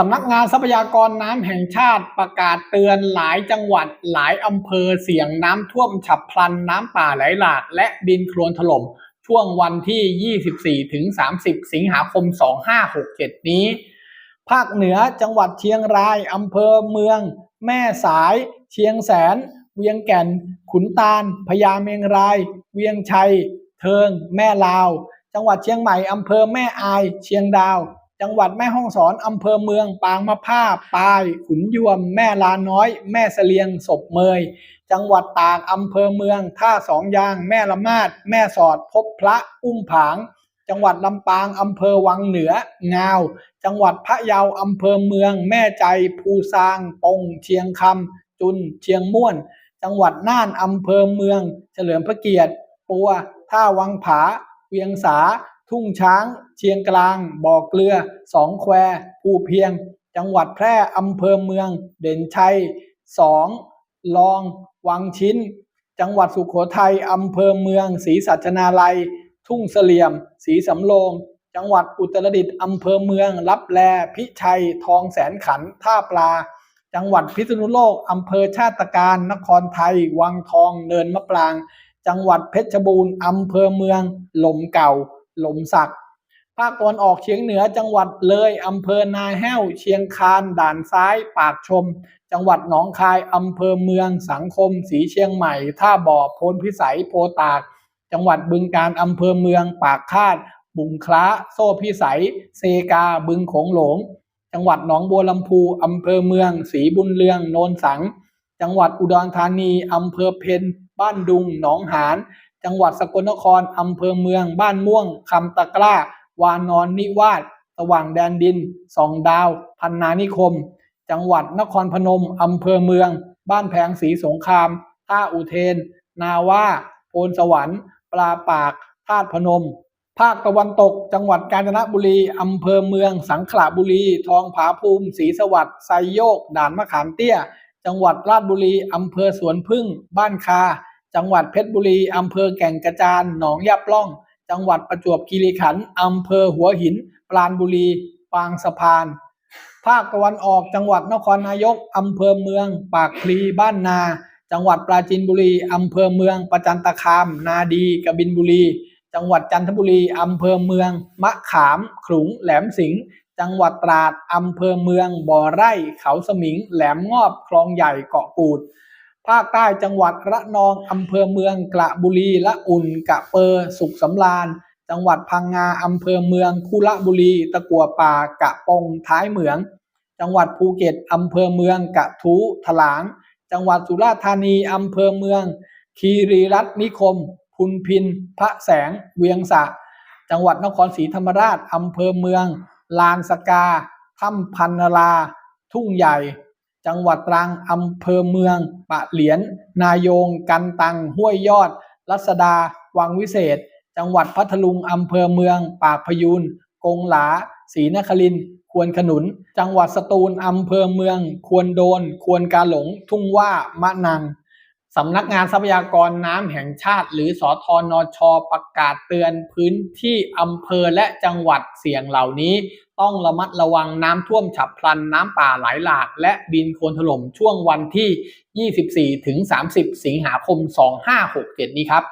สำนักงานทรัพยากรน้ำแห่งชาติประกาศเตือนหลายจังหวัดหลายอำเภอเสี่ยงน้ำท่วมฉับพลันน้ำป่าไหลหลากและดินโคลนถล่มช่วงวันที่ 24 ถึง 30 สิงหาคม 2567 นี้ ภาคเหนือจังหวัดเชียงรายอำเภอเมือง แม่สาย เชียงแสน เวียงแก่น ขุนตาลพญาเมงราย เวียงชัย เทิง แม่ลาว จังหวัดเชียงใหม่อำเภอแม่อาย เชียงดาว จังหวัดแม่ฮ่องสอนอำเภอเมือง ปางมะผ้าปายขุนยวม แม่ลาน้อย แม่เสลียงศพเมย จังหวัดตากอำเภอเมือง ท่าสองยาง แม่ละมาด แม่สอดพบพระอุ้มผาง จังหวัดลำปางอำเภอวังเหนืองาว จังหวัดพะเยาอำเภอเมือง แม่ใจภูซางปงเชียงคำจุนเชียงม่วน จังหวัดน่านอำเภอเมือง เฉลิมพระเกียรติปัวท่าวังผา เวียงสา ทุ่งช้าง เชียงกลาง บ่อเกลือ สองแควภูเพียง จังหวัดแพร่อำเภอเมือง เด่นชัยสองลอง วังชิ้น จังหวัดสุโขทัยอำเภอเมืองศรีสัชนาลัย ทุ่งเสลี่ยมศรีสำโรงจังหวัดอุตรดิตถ์อำเภอเมือง ลับแล พิชัย ทองแสนขัน ท่าปลา จังหวัดพิษณุโลกอำเภอชาติการ นครไทย วังทอง เนินมะปราง จังหวัดเพชรบูรณ์อำเภอเมืองหล่มเก่า ลมสัก ภาคตะวันออกเฉียงเหนือจังหวัดเลยอำเภอนาแห้ว เชียงคานด่านซ้าย ปากชม จังหวัดหนองคายอำเภอเมืองสังคม สีเชียงใหม่ ท่าบ่อโพนพิสัยโพตาก จังหวัดบึงการอำเภอเมือง ปากคาด บุงคล้า โซ่พิสัย เซกาบึงโขงหลง จังหวัดหนองบัวลำพูอำเภอเมืองศรีบุญเรืองโนนสัง จังหวัดอุดรธานีอำเภอเพนบ้านดุงหนองหาน จังหวัดสกลนครอำเภอเมือง บ้านม่วงคำตะกร้า วานอนนิวาสสว่างแดนดินสองดาว พันนานิคม จังหวัดนครพนมอำเภอเมือง บ้านแพงศรีสงคราม ท่าอุเทน นาว่าโพนสวรรค์ ปลาปากธาตุพนม ภาคตะวันตก จังหวัดกาญจนบุรีอำเภอเมือง สังขละบุรี ทองผาภูมิศรีสวัสดิ์ไซโยก ด่านมะขามเตี้ย จังหวัดราชบุรีอำเภอสวนพึ่ง บ้านคา จังหวัดเพชรบุรีอำเภอแก่งกระจานหนองยับล่อง จังหวัดประจวบคีรีขันธ์อำเภอหัวหิน ปราณบุรีปางสะพาน ภาคตะวันออกจังหวัดนครนายกอำเภอเมือง ปากพลีบ้านนา จังหวัดปราจีนบุรีอำเภอเมือง ประจันตคาม นาดีกบินบุรี จังหวัดจันทบุรีอำเภอเมือง มะขาม ขลุงแหลมสิงห์จังหวัดตราดอำเภอเมือง บ่อไร่ เขาสมิง แหลมงอบ คลองใหญ่ เกาะกูด ภาคใต้จังหวัดระนองอำเภอเมืองกระบุรีละอุ่นกะเปอสุขสำราญ จังหวัดพังงาอำเภอเมืองคุระบุรี ตะกัวป่ากะปงท้ายเหมือง จังหวัดภูเก็ตอำเภอเมืองกะทูถลาง จังหวัดสุราษฎร์ธานีอำเภอเมือง คีรีรัตน์นิคม พุนพิน พระแสง เวียงสะ จังหวัดนครศรีธรรมราชอำเภอเมือง ลานสกาถ้ำพันนารา ทุ่งใหญ่ จังหวัดตรังอำเภอเมือง ปะเหลียน นายง กันตัง ห้วยยอด รัศดา วังวิเศษ จังหวัดพัทลุงอำเภอเมือง ปากพยูน กงหลา ศรีนครินควนขนุน จังหวัดสตูลอำเภอเมือง ควนโดน ควนกาหลง ทุ่งว่ามะนังสำนักงานทรัพยากรน้ำแห่งชาติ หรือสอทอนชประกาศเตือนพื้นที่อำเภอและจังหวัดเสี่ยงเหล่านี้ ต้องระมัดระวังน้ำท่วมฉับพลันน้ำป่าไหลหลาก และดินโคลนถล่มช่วงวันที่ 24 ถึง 30 สิงหาคม 2567 นี้ครับ